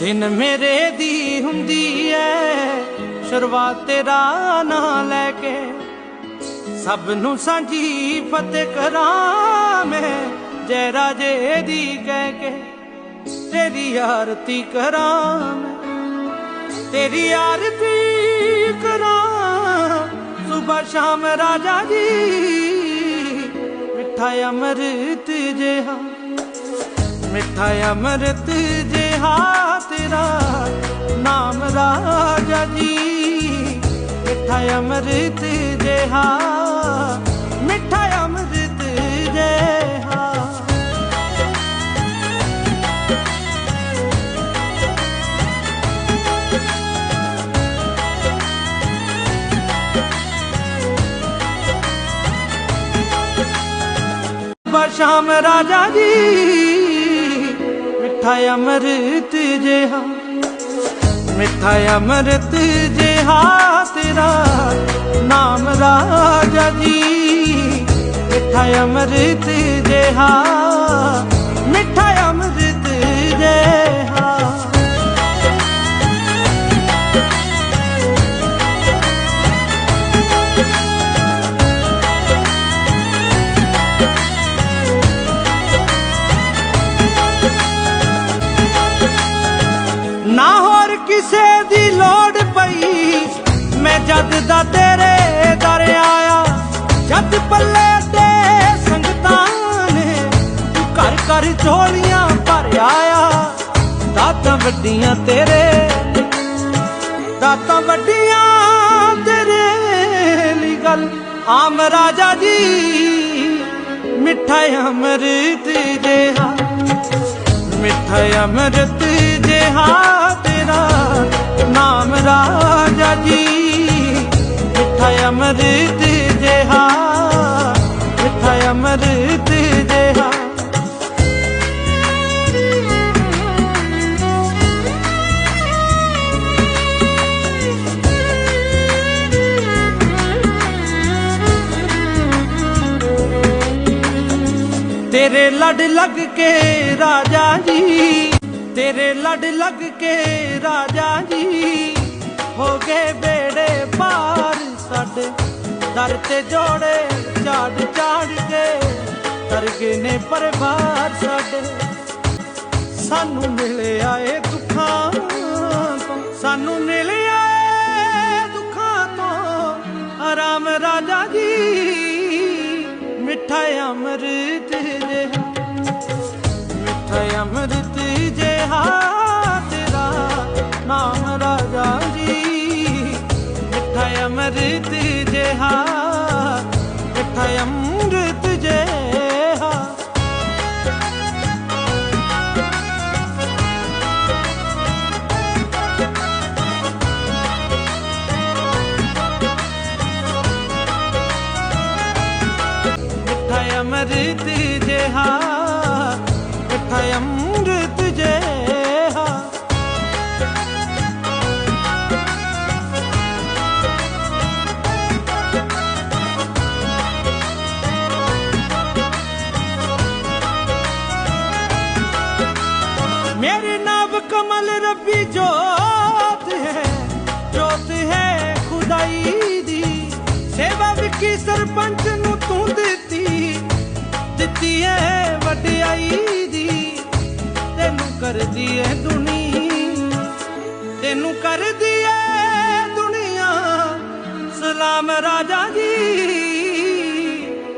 ਦਿਨ ਮੇਰੇ ਦੀ ਹੁੰਦੀ ਐ। ਸ਼ੁਰੂਆਤ ਤੇਰਾ ਨਾਂ ਲੈ ਕੇ ਸਭ ਨੂੰ ਸਾਂਝੀ ਫਤਿਹ ਕਰਾਂ ਮੈਂ। ਜੈ ਰਾਜੇ ਦੀ ਕਹਿ ਕੇ ਤੇਰੀ ਆਰਤੀ ਕਰਾਂ ਤੇਰੀ ਆਰਤੀ ਕਰਾਂ। ਸੁਬਹ ਸ਼ਾਮ ਰਾਜਾ ਜੀ, ਮਿੱਠਾ ਅੰਮ੍ਰਿਤ ਜਿਹਾ। ਮਿੱਠਾ ਅੰਮ੍ਰਿਤ ਜਿਹਾ ਤੇਰਾ ਨਾਮ ਰਾਜਾ ਜੀ। ਮਿੱਠਾ ਅੰਮ੍ਰਿਤ ਜਿਹਾ, ਮਿੱਠਾ ਅੰਮ੍ਰਿਤ ਜਿਹਾ। ਸ਼ਾਮ ਰਾਜਾ ਜੀ। ਮਿੱਠਾ ਅੰਮ੍ਰਿਤ ਜਿਹਾ ਮਿੱਠਾ ਅੰਮ੍ਰਿਤ ਜਿਹਾ ਤੇਰਾ ਨਾਮ ਰਾਜਾ ਜੀ। ਮਿੱਠਾ ਅੰਮ੍ਰਿਤ ਜਿਹਾ ਮਿੱਠਾ ਅੰਮ੍ਰਿਤ ਜਿਹਾ। ਝੋਲੀਆਂ ਦਾਤਾਂ ਵੱਡੀਆਂ ਤੇਰੇ। ਦਾਤਾਂ ਵੱਡੀਆਂ ਤੇਰੇ ਲਈ ਗੱਲ। ਆਮ ਰਾਜਾ ਜੀ, ਮਿੱਠਾ ਅੰਮ੍ਰਿਤ ਜਿਹਾ। ਮਿੱਠਾ ਅੰਮ੍ਰਿਤ ਜਿਹਾ ਤੇਰਾ ਨਾਮ ਰਾਜਾ ਜੀ। ਮਿੱਠਾ ਅੰਮ੍ਰਿਤ ਤੇਰੇ ਲੜ ਲੱਗ ਕੇ ਰਾਜਾ ਜੀ, ਤੇਰੇ ਲੜ ਲੱਗ ਕੇ ਰਾਜਾ ਜੀ। ਹੋ ਗਏ ਬੇੜੇ ਪਾਰ ਸਾਡੇ ਦਰ ਤੇ ਜੋੜੇ ਝਾੜ ਝਾੜ ਕੇ ਤਰ ਗਏ ਨੇ ਪਰਿਵਾਰ ਸਾਡੇ। ਸਾਨੂੰ ਮਿਲਿਆ ਏ ਦੁੱਖਾਂ ਸਾਨੂੰ ਅੰਮ੍ਰਿਤ ਜਿਹਾ ਮਿੱਠਾ ਅੰਮ੍ਰਿਤ ਜਿਹਾ। ਮਿੱਠਾ ਅੰਮ੍ਰਿਤ ਜਿਹਾ ਰੱਬੀ ਜੋਤ ਹੈ ਜੋਤ ਹੈ ਖੁਦਾਈ ਦੀ। ਸੇਵਾ ਵਿੱਕੀ ਸਰਪੰਚ ਨੂੰ ਤੂੰ ਦਿੱਤੀ ਦਿੱਤੀ ਹੈ ਵਡਿਆਈ ਦੀ। ਤੈਨੂੰ ਕਰਦੀ ਏ ਦੁਨੀਆ, ਤੈਨੂੰ ਕਰਦੀ ਏ ਦੁਨੀਆ। ਸਲਾਮ ਰਾਜਾ ਜੀ,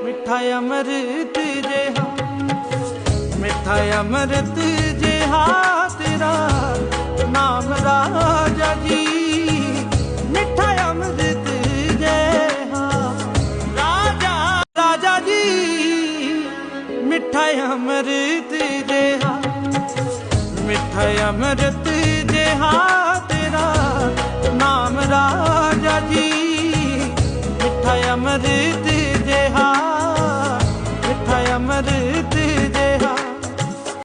ਮਿੱਠਾ ਅਮਰਤ ਜਿਹਾ, ਮਿੱਠਾ ਅਮਰਤ ਜਿਹਾ ਤੇਰਾ। ਮਿੱਠਾ ਅੰਮ੍ਰਿਤ ਜਿਹਾ ਮਿੱਠਾ ਅੰਮ੍ਰਿਤ ਜਿਹਾ ਤੇਰਾ ਨਾਮ ਰਾਜਾ ਜੀ। ਮਿੱਠਾ ਅੰਮ੍ਰਿਤ